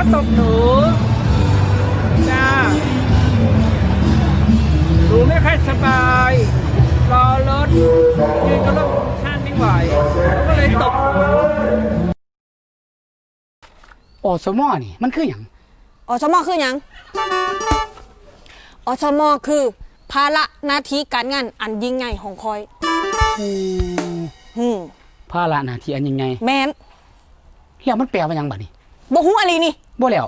ก็ตบหนูจ้าหนูไม่ค่อยสบาย รอรถยืนก็รถข้างไม่ไหวก็เลยตบหนูอสมอนี่มันคืออย่างอสมอคือหยังอสมอคือภาระหน้าที่การงานอันยิ่งใหญ่ของคอยหืมภาระหน้าที่อันยังไงแมนแล้วมันแปลว่าหยังบัดนี้บ่ฮู้อะไรนี่ บ่แล้ว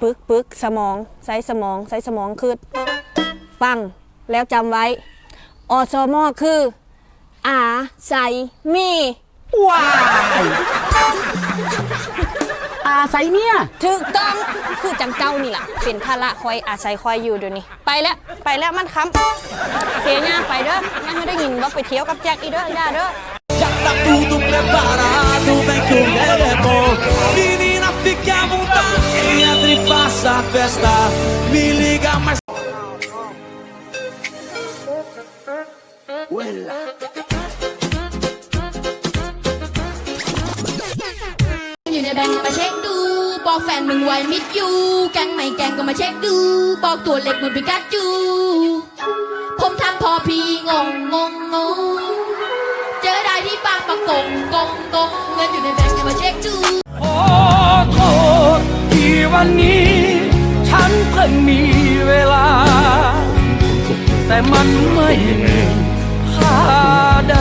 ปึกปึกสมองใส่สมองใส่สมองคือฟังแล้วจำไว้อสมอคืออาใส่มีว้ายอาศัยเมียถูกต้องคือจังเจ้านี่ล่ะเป็นภาระคอยอาศัยคอยอยู่เดี๋ยวนี้ ไปแล้วไปแล้วมันค้ำเสียหน้าไปเด้อยังไม่ได้ยินว่าไปเที่ยวกับแจ็คอีเด้อย่าเด้อ fique à vontade, entre e faça a festa. Me liga, mas. Uela. อยู่ในแบงก์มาเช็คดู บอกแฟนมึงไว้มิดยูแกงไม่แกงก็มาเช็คดู บอกตัวเล็กเหมือนปิกาจู ผมทำพอพี่งงงงงงเจอได้ที่บางประกงกงกงเงินอยู่ในแบงก์อย่ามาเช็คดูขอโทษที่ วันนี้ ฉันเพิ่งมีเวลา แต่มันไม่มีค่าใด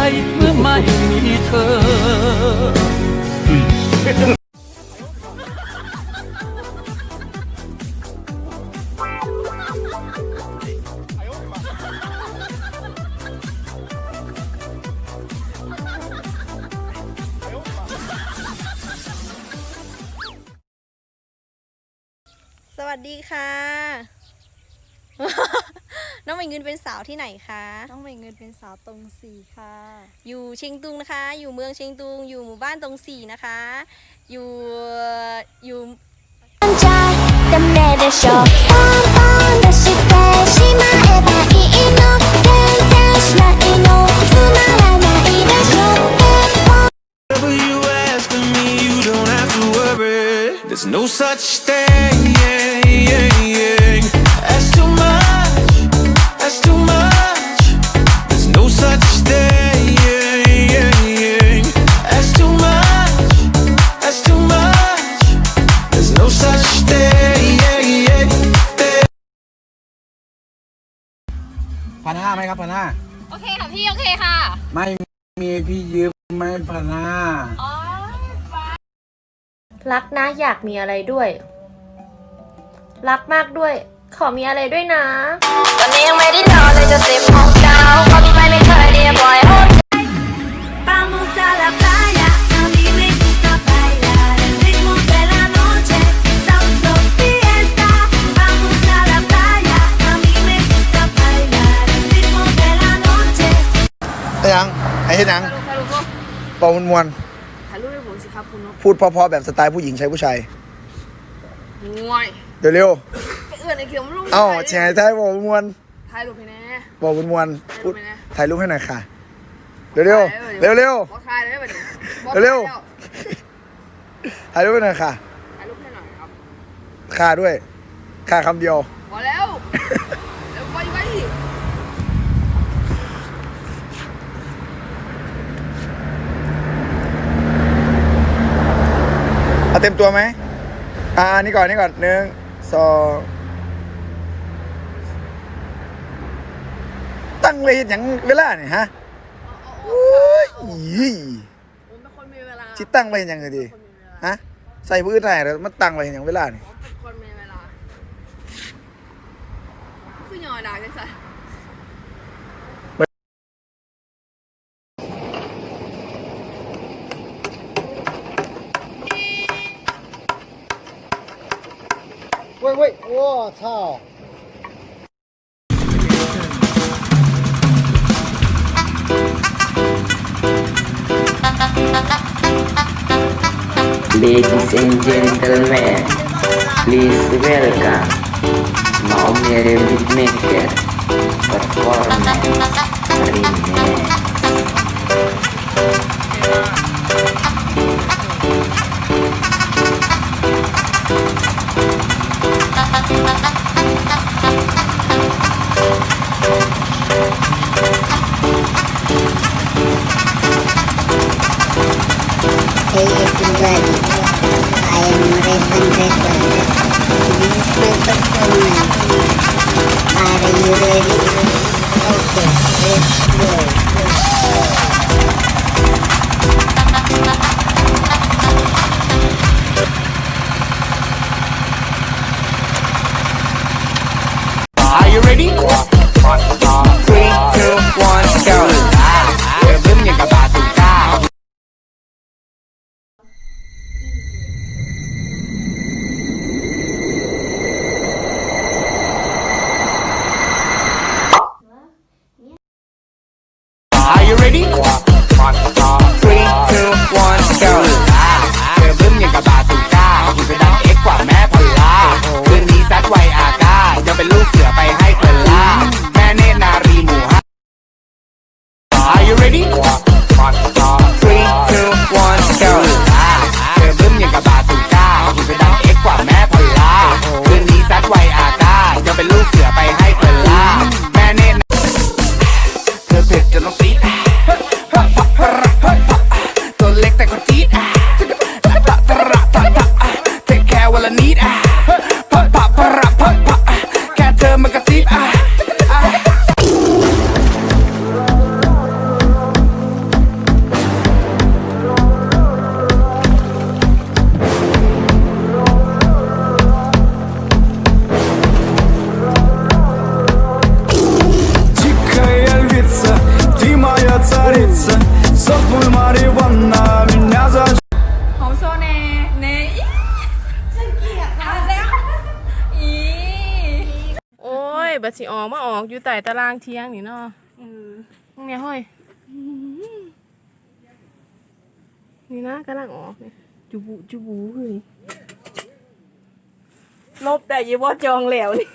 วัสดีค่ะ น้องใบเงินเป็นสาวที่ไหนคะ น้องใบเงินเป็นสาวตรงสี่ค่ะ อยู่เชียงตุงนะคะ อยู่เมืองเชียงตุง อยู่หมู่บ้านตรงสี่นะคะ อยู่อยู่ There's no such thing. That's too much. That's too much. There's no such thing. That's too much. That's too much. There's no such thing. พันห้าไหมครับพันห้าโอเคค่ะพี่ โอเคค่ะ ไม่มีพี่ยืมไหม่พันห้า รักนะอยากมีอะไรด้วย รักมากด้วย ขอมีอะไรด้วยนะ ตอนนี้ยังไม่ได้นอนเลยจะสิบโมงเช้าขอมีไปไม่เคยเดียปล่อยโฮ Vamos a la playa, a mí me gusta bailar el ritmo de la noche, salsa fiesta. Vamos a la playa, a mí me gusta bailar el ritmo de la noche. ไอ้ยังไอ้เฮ็ดยังเป่ามวนม ครับคุณนกพูดเพราะๆแบบสไตล์ผู้หญิงใช้ผู้ชายง่วยเดี๋ยวเร็วเอื้อนไอ้เขียวมันลูกเอ้าแชร์ไทยบอกมวนถ่ายรูปให้แน่ บอกมวนมวนพูดถ่ายรูปไหมนะถ่ายรูปให้หน่อยค่ะเร็วเร็วเร็วเร็ว บอกถ่ายเลยแบบนี้เร็วถ่ายรูปให้หน่อยค่ะ ถ่ายรูปให้หน่อยครับ ค่าด้วย ค่าคำเดียวพอแล้วเร็วไปไป เอาเต็มตัวไหม อ่า นี่ก่อน นี่ก่อนหนึ่งสองตั้งเลยเฮ็ดหยังเวลาเนี่ยฮะโอ้ยอีผมเป็นคนมีเวลาชิตั้งไว้เฮ็ดหยังเลยดีฮะ ใส่พื้นไทยแล้วมันตั้งไว้ยังเวลานี่เป็นคนมีเวลาคือยอดากันซะ 喂喂，我操！ Ladies and gentlemen, please welcome Maumere Beatmaker Performance Remix Hey everybody, I am Raven ready? อ้ยบัดสิออกมาออกอยู่ใต้ตารางเที่ยงนี่เนาะเนี่ยเฮ้ยนี่นะกำลังออกนี่จูบูจูบูเฮ้ยลบแต่ยี่บ่จองแล้วนี่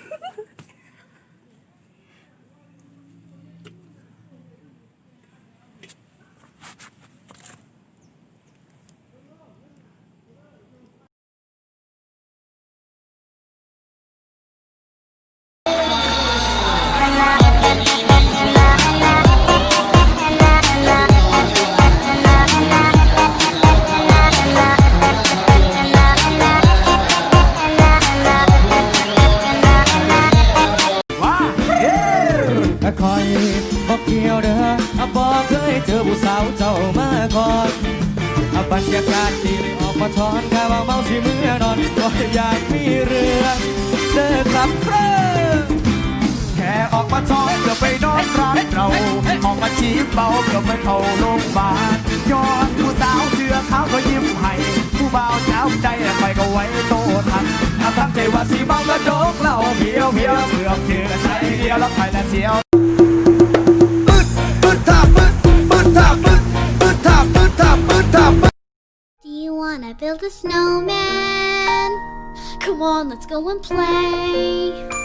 ยากาศดีเลยออกมาทอนแค่ว่าเมาสิเมื่อนอนก็อยากมีเรื่องเดินครับเร่อแค่ออกมาทอนก็ไปนอนร้านเราออกมาชีพเบาก็ไปเข้าโรงพยาบาลย้อนผู้สาวเสื้อขาวก็ยิ้มให้ผู้บ่าวเช้าใจไปก็ไว้โตทันถ้าตั้งใจว่าสีเมาก็โจกเหล่าเพียวเพียวเกือบเจอใส่เดียวแล้วไปแล้วเสียว wanna build a snowman? Come on, let's go and play.